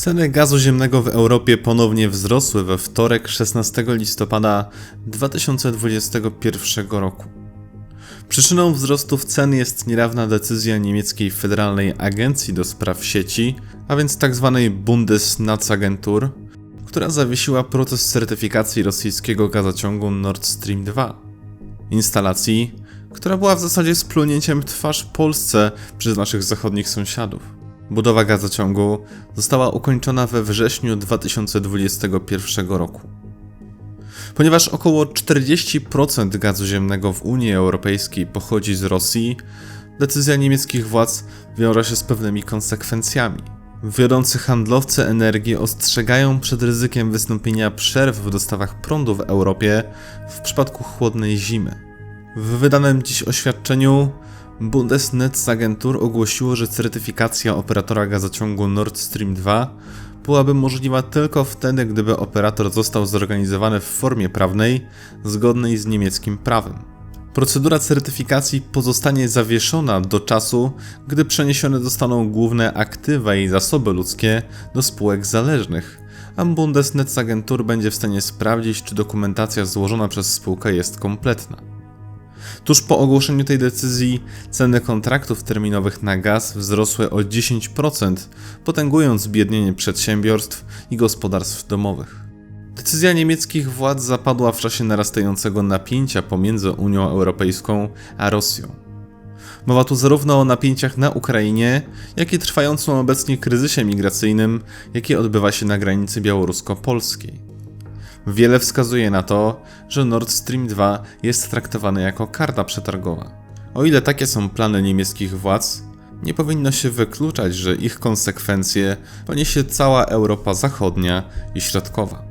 Ceny gazu ziemnego w Europie ponownie wzrosły we wtorek 16 listopada 2021 roku. Przyczyną wzrostów cen jest niedawna decyzja niemieckiej Federalnej Agencji do Spraw Sieci, a więc tzw. Bundesnetzagentur, która zawiesiła proces certyfikacji rosyjskiego gazociągu Nord Stream 2. Instalacji, która była w zasadzie splunięciem twarz Polsce przez naszych zachodnich sąsiadów. Budowa gazociągu została ukończona we wrześniu 2021 roku. Ponieważ około 40% gazu ziemnego w Unii Europejskiej pochodzi z Rosji, decyzja niemieckich władz wiąże się z pewnymi konsekwencjami. Wiodący handlowcy energii ostrzegają przed ryzykiem wystąpienia przerw w dostawach prądu w Europie w przypadku chłodnej zimy. W wydanym dziś oświadczeniu Bundesnetzagentur ogłosiło, że certyfikacja operatora gazociągu Nord Stream 2 byłaby możliwa tylko wtedy, gdyby operator został zorganizowany w formie prawnej zgodnej z niemieckim prawem. Procedura certyfikacji pozostanie zawieszona do czasu, gdy przeniesione zostaną główne aktywa i zasoby ludzkie do spółek zależnych, a Bundesnetzagentur będzie w stanie sprawdzić, czy dokumentacja złożona przez spółkę jest kompletna. Tuż po ogłoszeniu tej decyzji ceny kontraktów terminowych na gaz wzrosły o 10%, potęgując zbiednienie przedsiębiorstw i gospodarstw domowych. Decyzja niemieckich władz zapadła w czasie narastającego napięcia pomiędzy Unią Europejską a Rosją. Mowa tu zarówno o napięciach na Ukrainie, jak i trwającym obecnie kryzysie migracyjnym, jaki odbywa się na granicy białorusko-polskiej. Wiele wskazuje na to, że Nord Stream 2 jest traktowany jako karta przetargowa. O ile takie są plany niemieckich władz, nie powinno się wykluczać, że ich konsekwencje poniesie cała Europa Zachodnia i Środkowa.